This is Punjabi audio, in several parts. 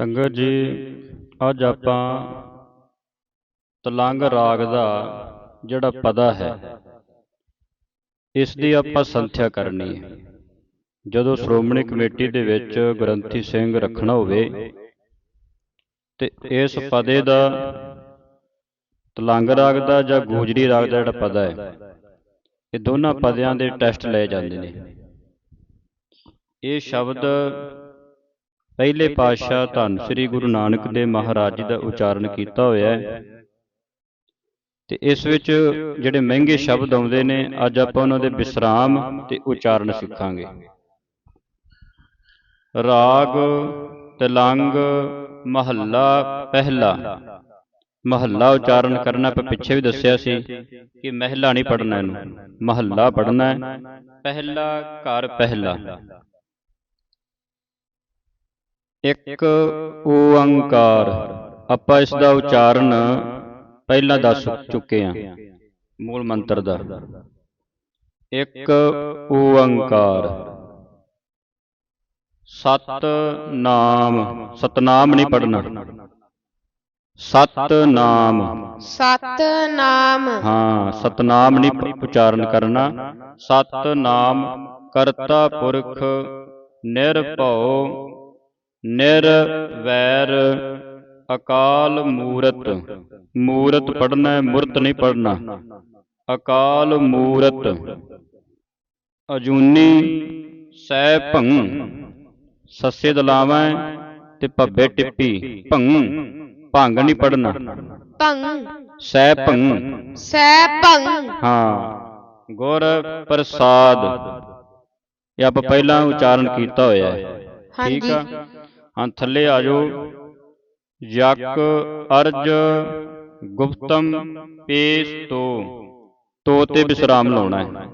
ਸੰਗਤ ਜੀ, ਅੱਜ ਆਪਾਂ ਤਲੰਗ ਰਾਗ ਦਾ ਜਿਹੜਾ ਪਦਾ ਹੈ, ਇਸ ਦੀ ਆਪਾਂ ਸੰਥਿਆ ਕਰਨੀ ਹੈ। ਜਦੋਂ ਸ਼੍ਰੋਮਣੀ ਕਮੇਟੀ ਦੇ ਵਿੱਚ ਗ੍ਰੰਥੀ ਸਿੰਘ ਰੱਖਣਾ ਹੋਵੇ, ਤੇ ਇਸ ਪਦੇ ਦਾ ਤਲੰਗ ਰਾਗ ਦਾ ਜਾਂ ਗੋਜਰੀ ਰਾਗ ਦਾ ਜਿਹੜਾ ਪਦਾ ਹੈ, ਇਹ ਦੋਨਾਂ ਪਦਿਆਂ ਦੇ ਟੈਸਟ ਲਏ ਜਾਂਦੇ ਨੇ। ਇਹ ਸ਼ਬਦ ਪਹਿਲੇ ਪਾਤਸ਼ਾਹ ਧੰਨ ਸ੍ਰੀ ਗੁਰੂ ਨਾਨਕ ਦੇਵ ਮਹਾਰਾਜ ਜੀ ਦਾ ਉਚਾਰਨ ਕੀਤਾ ਹੋਇਆ ਹੈ। ਤੇ ਇਸ ਵਿੱਚ ਜਿਹੜੇ ਮਹਿੰਗੇ ਸ਼ਬਦ ਆਉਂਦੇ ਨੇ ਅੱਜ ਆਪਾਂ ਉਹਨਾਂ ਦੇ ਵਿਸਰਾਮ ਤੇ ਉਚਾਰਨ ਸਿੱਖਾਂਗੇ। ਰਾਗ ਤਲੰਗ ਮਹੱਲਾ ਪਹਿਲਾ। ਮਹੱਲਾ ਉਚਾਰਨ ਕਰਨਾ ਆਪਾਂ ਪਿੱਛੇ ਵੀ ਦੱਸਿਆ ਸੀ ਕਿ ਮਹਿਲਾ ਨਹੀਂ ਪੜਨਾ ਇਹਨੂੰ। ਮਹੱਲਾ ਪੜਨਾ ਹੈ। ਪਹਿਲਾ ਘਰ ਪਹਿਲਾ। ਇੱਕ ਓੰਕਾਰ ਆਪਾਂ ਇਸ ਦਾ ਉਚਾਰਨ ਪਹਿਲਾਂ ਦੱਸ ਚੁੱਕੇ ਹਾਂ। ਮੂਲ ਮੰਤਰ ਦਾ। ਇੱਕ ਓੰਕਾਰ ਸਤ ਨਾਮ ਸਤਨਾਮ ਨਹੀਂ ਪੜਨਾ ਸਤ ਨਾਮ ਸਤ ਨਾਮ ਹਾਂ ਸਤਨਾਮ ਨਹੀਂ ਉਚਾਰਨ ਕਰਨਾ। ਸਤ ਨਾਮ ਕਰਤਾ ਪੁਰਖ ਨਿਰਭਉ ਨਿਰਵੈਰ ਅਕਾਲ ਮੂਰਤ ਮੂਰਤ ਪੜਨਾ ਹੈ ਮੁਰਤ ਨਹੀਂ ਪੜਨਾ ਅਕਾਲ ਮੂਰਤ ਅਜੂਨੀ ਸੈ ਭੰ ਸੱਸੇ ਦਲਾਵਾਂ ਤੇ ਭੱਬੇ ਟਿੱਪੀ ਭੰ ਭੰਗ ਨਹੀਂ ਪੜਨਾ ਭੰ ਸੈ ਭੰ ਸੈ ਭੰ ਹਾਂ ਗੁਰ ਪ੍ਰਸਾਦ। ਇਹ ਆਪਾਂ ਪਹਿਲਾਂ ਉਚਾਰਨ ਕੀਤਾ ਹੋਇਆ ਹੈ। ਠੀਕ। ਆ? ਹਾਂ ਥੱਲੇ ਆ ਜਾਓ। ਯਕ ਅਰਜ ਗੁਪਤਮ ਪੇਸ ਤੋ। ਤੋ ਤੇ ਵਿਸਰਾਮ ਲਾਉਣਾ ਹੈ।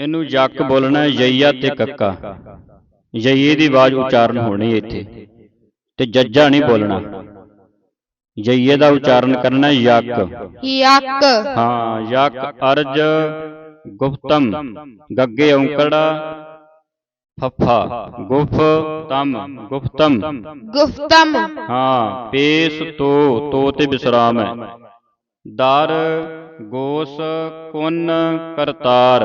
ਇਹਨੂੰ ਯਕ ਬੋਲਣਾ ਯਈਆ ਤੇ ਕੱਕਾ। ਯਈਏ ਦੀ ਆਵਾਜ਼ ਉਚਾਰਨ ਹੋਣੀ ਇੱਥੇ। ਤੇ ਜੱਜਾ ਨਹੀਂ ਬੋਲਣਾ। ਯਈਏ ਦਾ ਉਚਾਰਨ ਕਰਨਾ ਯਕ। ਯਕ। ਹਾਂ ਯਕ ਅਰਜ ਗੁਪਤਮ। ਗੱਗੇ ਔਂਕੜਾ ਫੱਫਾ ਗੁਫ ਤਮ ਗੁਪਤਮ ਗੁਫਤਮ ਹਾਂ ਪੇਸ ਤੋ ਤੋ ਤੇ ਵਿਸਰਾਮ ਹੈ ਦਰ ਗੋਸ ਕੁਨ ਕਰਤਾਰ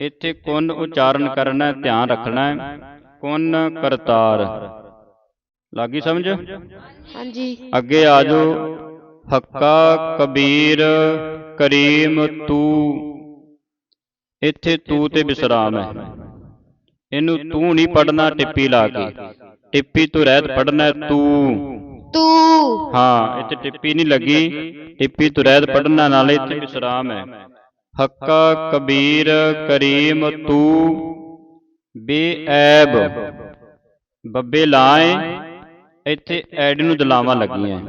ਇੱਥੇ ਕੁਨ ਉਚਾਰਨ ਕਰਨਾ ਹੈ, ਧਿਆਨ ਰੱਖਣਾ ਹੈ ਕੁਨ ਕਰਤਾਰ ਲੱਗੀ ਸਮਝ ਹਾਂਜੀ ਅੱਗੇ ਆ ਜਾਓ ਹੱਕਾ ਕਬੀਰ ਕਰੀਮ ਤੂ ਇੱਥੇ ਤੂ ਤੇ ਵਿਸਰਾਮ ਹੈ ਇਹਨੂੰ ਤੂੰ ਨਹੀਂ ਪੜਨਾ ਟਿੱਪੀ ਲਾ ਕੇ। ਟਿੱਪੀ ਤੋਂ ਰਹਿਤ ਪੜਨਾ ਤੂੰ। ਤੂੰ। ਹਾਂ ਇੱਥੇ ਟਿੱਪੀ ਨਹੀਂ ਲੱਗੀ। ਟਿੱਪੀ ਤੋਂ ਰਹਿਤ ਪੜਨਾ ਨਾਲੇ ਇੱਥੇ ਵਿਸਰਾਮ ਹੈ। ਹੱਕਾ ਕਬੀਰ ਕਰੀਮ ਤੂ। ਬੇਐਬ। ਬੱਬੇ ਲਾਏ ਇੱਥੇ ਐਡ ਨੂੰ ਦਲਾਵਾਂ ਲੱਗੀਆਂ।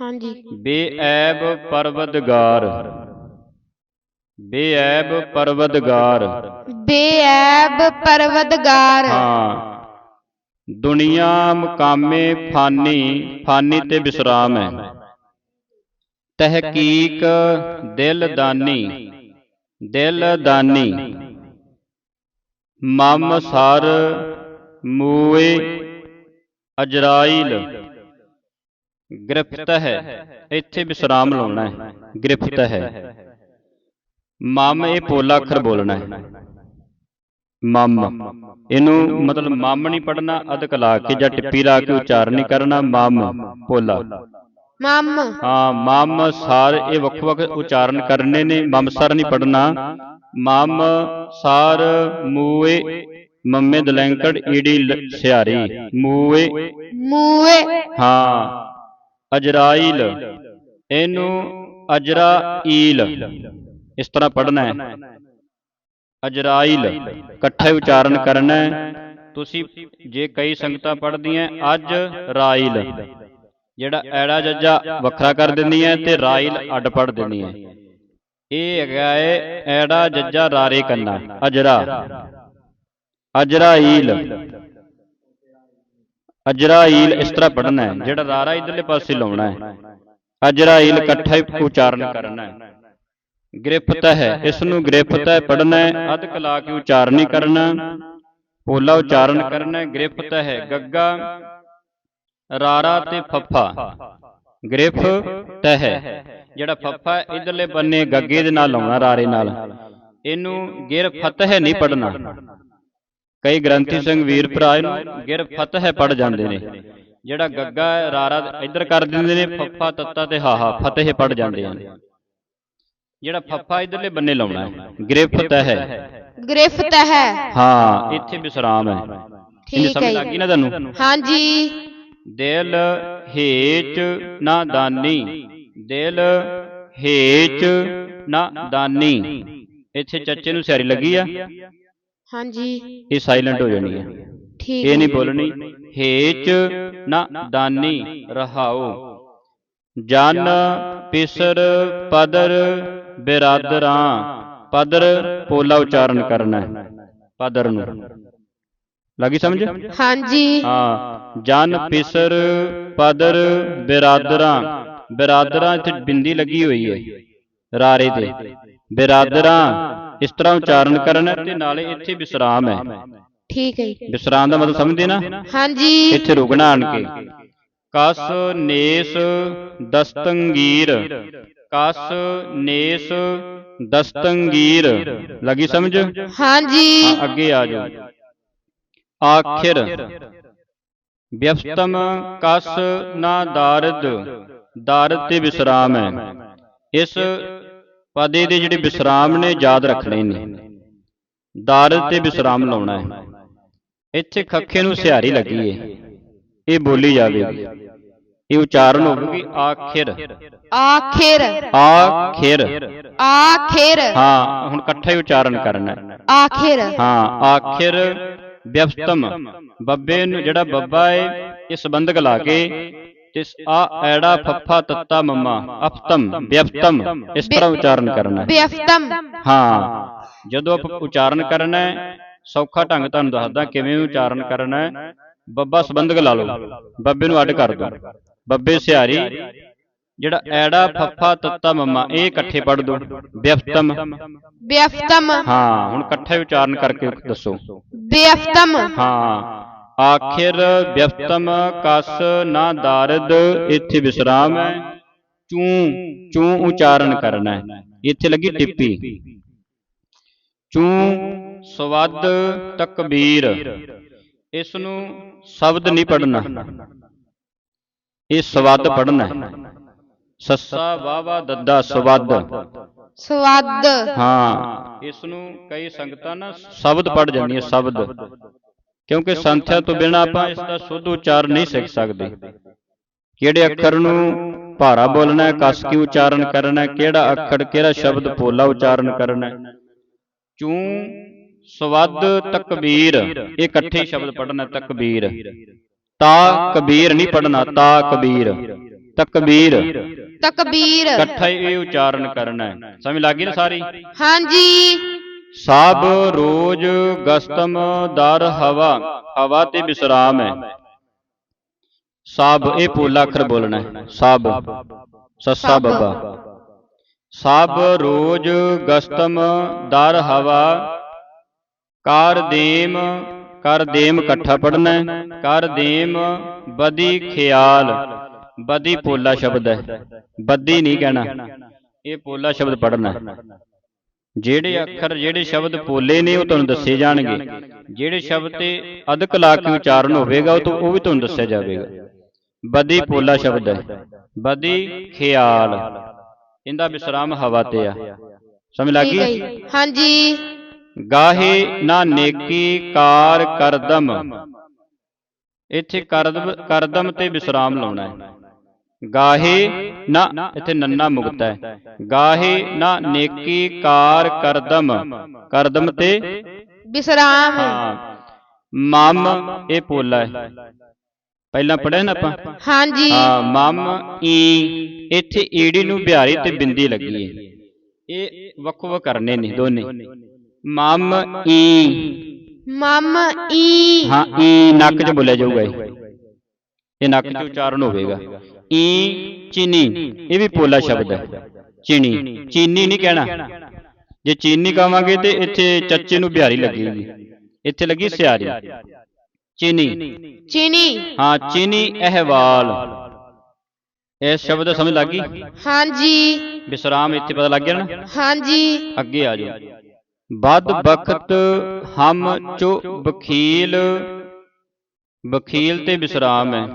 ਹਾਂਜੀ। ਬੇਐਬ ਪਰਵਦਗਾਰ ਬੇਐਬ ਪਰਵਦਗਾਰ। ਬੇਐਬ ਪਰਵਦਗਾਰ। ਹਾਂ। ਦੁਨੀਆ ਮੁਕਾਮੇ ਫਾਨੀ ਫਾਨੀ ਤੇ ਵਿਸਰਾਮ ਹੈ। ਤਹਿਕੀਕ ਦਿਲ ਦਾਨੀ ਦਿਲ ਦਾਨੀ। ਮਮ ਸਰ ਮੂਏ ਅਜਰਾਇਲ। ਗ੍ਰਿਫਤ ਹੈ। ਇੱਥੇ ਵਿਸਰਾਮ ਲਾਉਣਾ ਹੈ। ਗ੍ਰਿਫਤ ਹੈ। ਮਮ ਇਹ ਪੋਲਾ ਅੱਖਰ ਬੋਲਣਾ ਹੈ। ਮਮ। ਇਹਨੂੰ ਮਤਲਬ ਮਮ ਨਹੀਂ ਪੜਨਾ ਅਦਕ ਲਾ ਕੇ ਜਾਂ ਟਿੱਪੀ ਲਾ ਕੇ ਉਚਾਰਨ ਨਹੀਂ ਕਰਨਾ ਮਮ ਪੋਲਾ। ਮਮ। ਹਾਂ ਮਮ ਸਾਰ ਇਹ ਵੱਖ ਵੱਖ ਉਚਾਰਨ ਕਰਨੇ ਨੇ ਮਮ ਸਰ ਨਹੀਂ ਪੜਨਾ ਮਮ ਸਾਰ ਮੂਏ ਮੰਮੇ ਦਲੈਂਕੜ ਈੜੀ ਸਿਹਾਰੀ ਮੂਏ। ਮੂਏ। ਹਾਂ ਅਜਰਾਇਲ ਇਹਨੂੰ ਅਜਰਾਈਲ। ਇਸ ਤਰ੍ਹਾਂ ਪੜਨਾ ਹੈ। ਅਜਰਾਇਲ, ਇਕੱਠੇ ਉਚਾਰਨ ਕਰਨਾ ਹੈ। ਤੁਸੀਂ ਜੇ ਕਈ ਸੰਗਤਾਂ ਪੜਦੀਆਂ ਅੱਜ ਰਾਇਲ। ਜਿਹੜਾ ਐੜਾ ਜੱਜਾ ਵੱਖਰਾ ਕਰ ਦਿੰਦੀਆਂ ਤੇ ਰਾਇਲ ਅੱਡ ਪੜ ਦਿੰਦੀਆਂ ਇਹ ਹੈਗਾ ਏ ਐੜਾ ਜੱਜਾ ਰਾਰੇ ਕੰਨਾ, ਅਜਰਾ। ਅਜਰਾਇਲ। ਅਜਰਾਇਲ ਇਸ ਤਰ੍ਹਾਂ ਪੜਨਾ ਹੈ, ਜਿਹੜਾ ਰਾਰਾ ਇਧਰਲੇ ਪਾਸੇ ਲਾਉਣਾ ਹੈ। ਅਜਰਾਇਲ ਇਕੱਠਾ ਹੀ ਉਚਾਰਨ ਕਰਨਾ ਹੈ। ਗ੍ਰਿਫਤ ਹੈ। ਇਸ ਨੂੰ ਗ੍ਰਿਫਤ ਹੈ ਪੜਨਾ ਹੈ। ਅਧਕ ਲਾ ਕੇ ਉਚਾਰਨ ਨਹੀਂ ਕਰਨਾ ਪੋਲਾ ਉਚਾਰਨ ਕਰਨਾ ਹੈ। ਗ੍ਰਿਫਤ ਹੈ। ਗੱਗਾ, ਰਾਰਾ ਤੇ ਫੱਫਾ। ਗ੍ਰਿਫਤ ਹੈ। ਜਿਹੜਾ ਫੱਫਾ ਇਧਰਲੇ ਬੰਨੇ ਗੱਗੇ ਦੇ ਨਾਲ ਲਾਉਣਾ ਰਾਰੇ ਨਾਲ। ਇਹਨੂੰ ਗਿਰ ਫਤਹ ਨਹੀਂ ਪੜਨਾ ਕਈ ਗ੍ਰੰਥੀ ਸਿੰਘ ਵੀਰ ਭਰਾ ਇਹਨੂੰ ਗਿਰ ਫਤਹ ਪੜ ਜਾਂਦੇ ਨੇ। ਜਿਹੜਾ ਗੱਗਾ, ਰਾਰਾ ਇੱਧਰ ਕਰ ਦਿੰਦੇ ਨੇ, ਫੱਫਾ ਤੱਤਾ ਤੇ ਹਾਹਾ ਫਤਿਹ ਪੜ ਜਾਂਦੇ ਹਨ ਜਿਹੜਾ ਫੱਫਾ ਇਧਰਲੇ ਬੰਨੇ ਲਾਉਣਾ ਹੈ। ਗ੍ਰਿਫਤ ਹੈ। ਗ੍ਰਿਫਤ ਹੈ। ਹਾਂ। ਇੱਥੇ ਵਿਸਰਾਮ ਹੈ। ਠੀਕ ਸਮਝ ਹੈ ਲੱਗ ਗਈ ਨਾ ਤੁਹਾਨੂੰ? ਹਾਂਜੀ। ਦਿਲ ਹੇਚ ਨਾ ਦਾਨੀ। ਦਿਲ ਹੇਚ ਨਾ ਦਾਨੀ। ਇੱਥੇ ਚੱਚੇ ਨੂੰ ਸਿਆਰੀ ਲੱਗੀ ਆ। ਹਾਂਜੀ। ਇਹ ਸਾਇਲੈਂਟ ਹੋ ਜਾਣੀ ਹੈ ਠੀਕ ਇਹ ਨਹੀਂ ਬੋਲਣੀ। ਹੇਚ ਨਾ ਦਾਨੀ। ਰਹਾਓ। ਜਨ ਪਿਸਰ ਪਦਰ ਬਿਰਾਦਰਾਂ ਪਦਰ ਪੋਲਾ ਉਚਾਰਨ ਕਰਨਾ ਹੈ ਪਦਰ ਨੂੰ। ਲੱਗੀ ਸਮਝ? ਹਾਂਜੀ। ਹਾਂ ਜਨ ਪਿਸਰ ਪਦਰ ਬਿਰਾਦਰਾਂ। ਬਿਰਾਦਰਾਂ ਇੱਥੇ ਬਿੰਦੀ ਲੱਗੀ ਹੋਈ ਹੈ ਰਾਰੇ ਤੇ। ਬਿਰਾਦਰਾਂ ਇਸ ਤਰ੍ਹਾਂ ਉਚਾਰਨ ਕਰਨਾ ਤੇ ਨਾਲੇ ਇੱਥੇ ਵਿਸਰਾਮ ਹੈ। ਠੀਕ ਹੈ ਜੀ। ਵਿਸਰਾਮ ਦਾ ਮਤਲਬ ਸਮਝਦੇ ਨਾ? ਹਾਂਜੀ। ਇੱਥੇ ਰੁਕਣਾ ਆਣ ਕੇ। ਕਸ ਨੇਸ ਦਸਤੰਗੀਰ। ਕਸ ਨੇਸ ਦਸਤੰਗੀਰ। ਲੱਗੀ ਸਮਝ? ਹਾਂਜੀ। ਅੱਗੇ ਆ ਜਾਓ। ਆਖਿਰ। ਵਿਅਸਤਮ ਕਸ ਨਾ ਦਾਰਦ ਦਾਰਦ ਤੇ ਵਿਸਰਾਮ ਹੈ। ਇਸ ਪਦੇ ਦੇ ਜਿਹੜੇ ਵਿਸਰਾਮ ਨੇ ਯਾਦ ਰੱਖਣੇ ਨੇ। ਦਾਰਦ ਤੇ ਵਿਸਰਾਮ ਲਾਉਣਾ ਹੈ। ਇੱਥੇ ਖੱਖੇ ਨੂੰ ਸਿਹਾਰੀ ਲੱਗੀ ਏ ਇਹ ਬੋਲੀ ਜਾਵੇਗੀ। ਇਹ ਉਚਾਰਨ ਹੋਵੇਗੀ ਆਖਿਰ। ਆਖਿਰ। ਆਖਿਰ। ਆਖਿਰ। ਹਾਂ ਹੁਣ ਇਕੱਠਾ ਹੀ ਉਚਾਰਨ ਕਰਨਾ ਹੈ। ਆਖਿਰ। ਹਾਂ ਆਖਿਰ ਵਿਅਸਤਮ। ਬੱਬੇ ਨੂੰ ਜਿਹੜਾ ਬੱਬਾ ਏ ਇਹ ਸੰਬੰਧਕ ਲਾ ਕੇ ਤੇ ਆ ਐੜਾ ਫੱਫਾ ਤੱਤਾ ਮੰਮਾ ਅਫਤਮ ਵਿਅਸਤਮ ਇਸ ਤਰ੍ਹਾਂ ਉਚਾਰਨ ਕਰਨਾ ਹੈ। ਵਿਅਫਤਮ ਹਾਂ ਜਦੋਂ ਆਪਾਂ ਉਚਾਰਨ ਕਰਨਾ ਹੈ ਸੌਖਾ ਢੰਗ ਤੁਹਾਨੂੰ ਦੱਸਦਾ ਕਿਵੇਂ ਉਚਾਰਨ ਕਰਨਾ ਹੈ। ਬੱਬਾ ਸੰਬੰਧਕ ਲਾ ਲਓ। ਬੱਬੇ ਨੂੰ ਅੱਡ ਕਰ ਦਿਓ। ਬੱਬੇ ਸਿਹਾਰੀ ਜਿਹੜਾ ਐੜਾ ਫੱਫਾ ਤੱਤਾ ਮੰਮਾ ਇਹ ਇਕੱਠੇ ਪੜ ਦਿਓ ਵਿਅਸਤਮ ਵਿਅਫਤਮ ਹਾਂ ਹੁਣ ਇਕੱਠਾ ਉਚਾਰਨ ਕਰਕੇ ਦੱਸੋ। ਵਿਅਫਤਮ ਹਾਂ ਆਖਿਰ ਵਿਅਸਤਮ ਕਸ ਨਾ ਦਾਰਦ ਇੱਥੇ ਵਿਸਰਾਮ ਹੈ। ਚੂ ਚੂ ਉਚਾਰਨ ਕਰਨਾ ਹੈ। ਇੱਥੇ ਲੱਗੀ ਟਿੱਪੀ। ਚੂ ਸਵਦ ਤਕਬੀਰ। ਇਸ ਨੂੰ ਸ਼ਬਦ ਨਹੀਂ ਪੜਨਾ ਇਹ ਸਵਦ ਪੜਨਾ ਹੈ। ਸੱਸਾ ਵਾਵਾ ਦੱਦਾ ਸਵਦ। ਸਵਾਦ। ਹਾਂ। ਇਸ ਨੂੰ ਕਈ ਸੰਗਤਾਂ ਨਾ ਸ਼ਬਦ ਪੜ ਜਾਂਦੀਆਂ ਸ਼ਬਦ। ਕਿਉਂਕਿ ਸੰਥਿਆ ਤੋਂ ਬਿਨਾ ਆਪਾਂ ਇਸ ਦਾ ਸ਼ੁੱਧ ਉਚਾਰਨ ਨਹੀਂ ਸਿੱਖ ਸਕਦੇ। ਕਿਹੜੇ ਅੱਖਰ ਨੂੰ ਭਾਰਾ ਬੋਲਣਾ ਹੈ ਕਸ ਕੇ ਉਚਾਰਨ ਕਰਨਾ ਹੈ ਕਿਹੜਾ ਅੱਖਰ ਕਿਹੜਾ ਸ਼ਬਦ ਪੋਲਾ ਉਚਾਰਨ ਕਰਨਾ ਹੈ। ਚੂ ਸਵਦ ਤਕਬੀਰ। ਇਹ ਇਕੱਠੇ ਸ਼ਬਦ ਪੜਨਾ ਤਕਬੀਰ। ਤਾ ਕਬੀਰ ਨਹੀਂ ਪੜਨਾ ਤਾ ਕਬੀਰ। ਤਕਬੀਰ ਤਕਬੀਰ ਇਕੱਠਾ ਇਹ ਉਚਾਰਨ ਕਰਨਾ ਹੈ। ਸਮਝ ਲੱਗ ਗਈ ਨਾ ਸਾਰੀ? ਹਾਂਜੀ। ਸਭ ਰੋਜ਼ ਗਸਤਮ ਦਰ ਹਵਾ ਹਵਾ ਤੇ ਵਿਸਰਾਮ ਹੈ। ਸਭ ਇਹ ਪੋਲਾ ਅੱਖਰ ਬੋਲਣਾ ਹੈ। ਸਭ। ਸੱਸਾ ਬੱਬਾ। ਸਭ ਰੋਜ਼ ਗਸਤਮ ਦਰ ਹਵਾ ਕਰ ਦੇਮ ਕਰ ਦੇਮ ਇਕੱਠਾ ਪੜਨਾ ਹੈ ਕਰ ਦੇਮ ਬਦੀ ਖਿਆਲ ਬਦੀ ਪੋਲਾ ਸ਼ਬਦ ਹੈ। ਬਦੀ ਨਹੀਂ ਕਹਿਣਾ। ਇਹ ਪੋਲਾ ਸ਼ਬਦ ਪੜਨਾ ਜਿਹੜੇ ਅੱਖਰ ਜਿਹੜੇ ਸ਼ਬਦ ਪੋਲੇ ਨੇ ਉਹ ਤੁਹਾਨੂੰ ਦੱਸੇ ਜਾਣਗੇ। ਜਿਹੜੇ ਸ਼ਬਦ ਤੇ ਅਧਿਕ ਲਾ ਕੇ ਉਚਾਰਨ ਹੋਵੇਗਾ ਉਹ ਤੋਂ ਉਹ ਵੀ ਤੁਹਾਨੂੰ ਦੱਸਿਆ ਜਾਵੇਗਾ। ਬਦੀ ਪੋਲਾ ਸ਼ਬਦ ਹੈ। ਬਦੀ ਖਿਆਲ। ਇਹਦਾ ਵਿਸਰਾਮ ਹਵਾ ਤੇ ਆ। ਸਮਝ ਲੱਗ। ਹਾਂਜੀ। ਗਾਹੇ ਨਾ ਨੇਕੀ ਕਾਰ ਕਰਦਮ। ਇੱਥੇ ਕਰਦਮ ਕਰਦਮ ਤੇ ਵਿਸਰਾਮ ਲਾਉਣਾ ਹੈ। ਗਾਹੇ ਨਾ ਇੱਥੇ ਨੰਨਾ ਮੁਕਤਾ ਹੈ। ਗਾਹੇ ਨਾ ਨੇਕੀ ਕਾਰ ਕਰਦਮ। ਕਰਦਮ। ਤੇ ਵਿਸਰਾਮ। ਹਾਂ। ਮਮ ਇਹ ਪੋਲਾ ਹੈ। ਪਹਿਲਾਂ ਪੜਿਆ ਨਾ ਆਪਾਂ? ਹਾਂਜੀ। ਹਾਂ ਮਮ ਈ ਇੱਥੇ ਈੜੀ ਨੂੰ ਬਿਹਾਰੀ ਤੇ ਬਿੰਦੀ ਲੱਗੀ ਹੈ। ਇਹ ਵੱਖੋ ਵੱਖ ਕਰਨੇ ਨੇ ਦੋਨੇ। ਮਮ ਈ। ਮਮ ਈ। ਹਾਂ ਈ ਨੱਕ 'ਚ ਬੋਲਿਆ ਜਾਊਗਾ ਇਹ। ਇਹ ਨੱਕ 'ਚ ਉਚਾਰਨ ਹੋਵੇਗਾ। ਈ ਚੀਨੀ। ਇਹ ਵੀ ਪੋਲਾ ਸ਼ਬਦ ਹੈ। ਚੀਨੀ। ਚੀਨੀ ਨਹੀਂ ਕਹਿਣਾ। ਜੇ ਚੀਨੀ ਕਹਾਂਗੇ ਤੇ ਇੱਥੇ ਚੱਚੇ ਨੂੰ ਬਿਹਾਰੀ ਲੱਗੇਗੀ। ਇੱਥੇ ਲੱਗੀ ਸਿਆਰੀ। ਚੀਨੀ। ਚੀਨੀ। ਹਾਂ ਚੀਨੀ ਅਹਿਵਾਲ। ਇਸ ਸ਼ਬਦ ਸਮਝ ਲੱਗ ਗਈ? ਹਾਂਜੀ। ਵਿਸਰਾਮ ਇੱਥੇ ਪਤਾ ਲੱਗ ਗਿਆ ਨਾ? ਹਾਂਜੀ। ਅੱਗੇ ਆ ਜਾਓ। ਬਦ ਬਖਤ ਹਮ ਚੋ ਬਖੀਲ ਬਖੀਲ ਤੇ ਵਿਸਰਾਮ ਹੈ।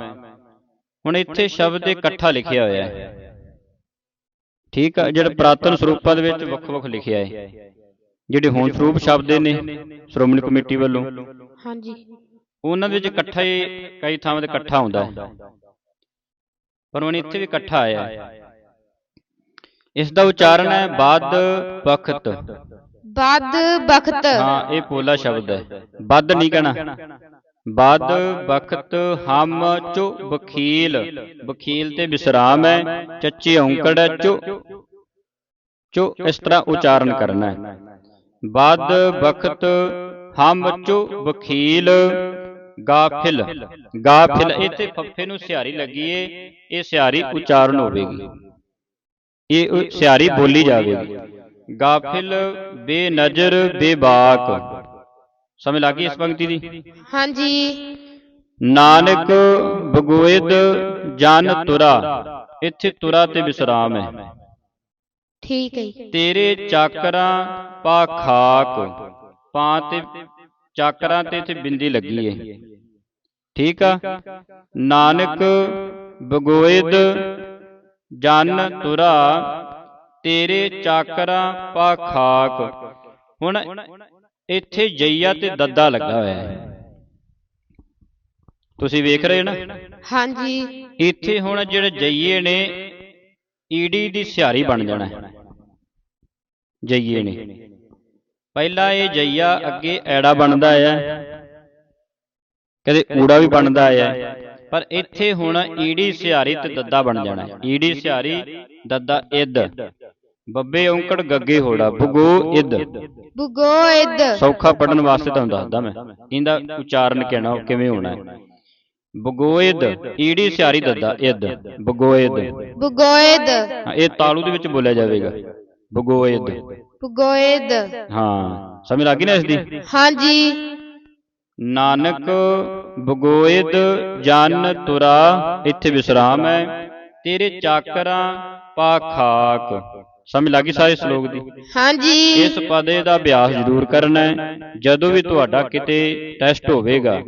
ਹੁਣ ਇੱਥੇ ਸ਼ਬਦ ਇਕੱਠਾ ਲਿਖਿਆ ਹੋਇਆ ਹੈ। ਠੀਕ ਆ ਜਿਹੜੇ ਪ੍ਰਾਤਨ ਸਰੂਪਾਂ ਦੇ ਵਿੱਚ ਵੱਖ-ਵੱਖ ਲਿਖਿਆ ਹੈ। ਜਿਹੜੇ ਹੁਣ ਸਰੂਪ ਸ਼ਬਦ ਨੇ ਸ਼੍ਰੋਮਣੀ ਕਮੇਟੀ ਵੱਲੋਂ। ਹਾਂਜੀ। ਉਹਨਾਂ ਦੇ ਵਿੱਚ ਇਕੱਠਾ ਹੀ ਕਈ ਥਾਵਾਂ ਤੇ ਇਕੱਠਾ ਹੁੰਦਾ ਹੈ। ਪਰ ਹੁਣ ਇੱਥੇ ਵੀ ਇਕੱਠਾ ਆਇਆ ਹੈ। ਇਸ ਦਾ ਉਚਾਰਨ ਹੈ ਬਦ ਬਖਤ ਬਦ ਬਖਤ। ਹਾਂ ਇਹ ਪੋਲਾ ਸ਼ਬਦ ਹੈ। ਬਦ ਨਹੀਂ ਕਹਿਣਾ। ਬਦ ਬਖਤ ਹਮ ਚੋ ਬਖੀਲ ਬਖੀਲ ਤੇ ਵਿਸਰਾਮ ਹੈ। ਚੱਚੇ ਔਂਕੜ ਹੈ ਚੋ। ਚੋ ਇਸ ਤਰ੍ਹਾਂ ਉਚਾਰਨ ਕਰਨਾ ਹੈ। ਬਦ ਬਖਤ ਹਮ ਚੋ ਬਖੀਲ ਗਾਫਿਲ। ਗਾਫਿਲ। ਇੱਥੇ ਫੱਫੇ ਨੂੰ ਸਿਹਾਰੀ ਲੱਗੀ ਏ। ਇਹ ਸਿਹਾਰੀ ਉਚਾਰਨ ਹੋਵੇਗੀ। ਇਹ ਸਿਹਾਰੀ ਬੋਲੀ ਜਾਵੇਗੀ। ਗਾਫਿਲ ਬੇਨਜ਼ਰ ਬੇਬਾਕ ਸਮਝ ਲੱਗੀ ਇਸ ਪੰਕਤੀ ਦੀ ਹਾਂਜੀ ਨਾਨਕ ਬਗੋਇਦ ਜਨ ਤੁਰਾ ਇੱਥੇ ਤੁਰਾ ਤੇ ਵਿਸਰਾਮ ਹੈ ਠੀਕ ਹੈ ਜੀ। ਤੇਰੇ ਚਾਕਰਾਂ ਪਾ ਖਾਕ ਪਾ ਤੇ ਚਾਕਰਾਂ ਤੇ ਇੱਥੇ ਬਿੰਦੀ ਲੱਗੀ ਏ ਠੀਕ ਆ ਨਾਨਕ ਬਗੋਇਦ ਜਨ ਤੁਰਾ ਤੇਰੇ ਚਾਕਰਾਂ ਪਾ ਖਾਕ। ਹੁਣ ਇੱਥੇ ਜਈਆ ਤੇ ਦੱਦਾ ਲੱਗਾ ਹੋਇਆ ਹੈ। ਤੁਸੀਂ ਵੇਖ ਰਹੇ ਹੋ ਨਾ? ਹਾਂਜੀ। ਇੱਥੇ ਹੁਣ ਜਿਹੜੇ ਜਈਏ ਨੇ ਈਡੀ ਦੀ ਸਿਹਾਰੀ ਬਣ ਜਾਣਾ ਹੈ। ਜਈਏ ਨੇ। ਪਹਿਲਾਂ ਇਹ ਜਈਆ ਅੱਗੇ ਐੜਾ ਬਣਦਾ ਆਇਆ। ਕਦੇ ਊੜਾ ਵੀ ਬਣਦਾ ਆਇਆ। ਪਰ ਇੱਥੇ ਹੁਣ ਈੜੀ ਸਿਹਾਰੀ ਤੇ ਦੱਦਾ ਬਣ ਜਾਣਾ ਈੜੀ ਸਿਹਾਰੀ ਦੱਦਾ ਇਦ। ਬੱਬੇ ਔਂਕੜ ਗੱਗੇ ਹੋੜਾ ਬੁਗੋ ਇਦ। ਬੁਗੋਇਦ ਸੌਖਾ ਪੜਨ ਵਾਸਤੇ ਤੁਹਾਨੂੰ ਦੱਸਦਾ ਮੈਂ। ਇਹਦਾ ਉਚਾਰਨ ਕਹਿਣਾ ਕਿਵੇਂ ਹੋਣਾ ਹੈ? ਬਗੋਇਦ ਈੜੀ ਸਿਹਾਰੀ ਦੱਦਾ ਇਦ। ਬਗੋਇਦ ਬੁਗੋਇਦ ਇਹ ਤਾਲੂ ਦੇ ਵਿੱਚ ਬੋਲਿਆ ਜਾਵੇਗਾ। ਬਗੋਇਦ ਬੁਗੋਇਦ ਹਾਂ ਸਮਝ ਲੱਗੀ ਨਾ ਇਸ ਦੀ? ਹਾਂਜੀ। ਨਾਨਕ ਬਗੋਇਦ ਜਨ ਤੁਰਾ ਇੱਥੇ ਵਿਸਰਾਮ ਹੈ। ਤੇਰੇ ਚਾਕਰਾਂ ਪਾ ਖਾਕ। ਸਮਝ ਲੱਗੀ ਸਾਰੇ ਸ਼ਲੋਕ ਦੀ? ਹਾਂਜੀ। ਇਸ ਪਦੇ ਦਾ ਅਭਿਆਸ ਜ਼ਰੂਰ ਕਰਨਾ ਹੈ। ਜਦੋਂ ਵੀ ਤੁਹਾਡਾ ਕਿਤੇ ਟੈਸਟ ਹੋਵੇਗਾ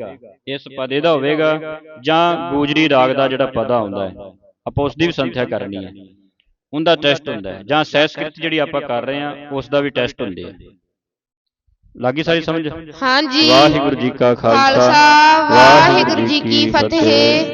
ਇਸ ਪਦੇ ਦਾ ਹੋਵੇਗਾ ਜਾਂ ਗੂਜਰੀ ਰਾਗ ਦਾ ਜਿਹੜਾ ਪਦਾ ਹੁੰਦਾ ਹੈ ਆਪਾਂ ਉਸ ਦੀ ਵੀ ਸੰਥਿਆ ਕਰਨੀ ਹੈ। ਉਹਦਾ ਟੈਸਟ ਹੁੰਦਾ ਹੈ ਜਾਂ ਸੈਸਕ੍ਰਿਤ ਜਿਹੜੀ ਆਪਾਂ ਕਰ ਰਹੇ ਹਾਂ ਉਸ ਦਾ ਵੀ ਟੈਸਟ ਹੁੰਦੇ ਆ ਲੱਗੀ ਸਾਰੀ ਸਮਝ? ਹਾਂਜੀ। ਵਾਹਿਗੁਰੂ ਜੀ ਕਾ ਖਾਲਸਾ। ਖਾਲਸਾ ਵਾਹਿਗੁਰੂ ਜੀ ਕੀ ਫਤਿਹ।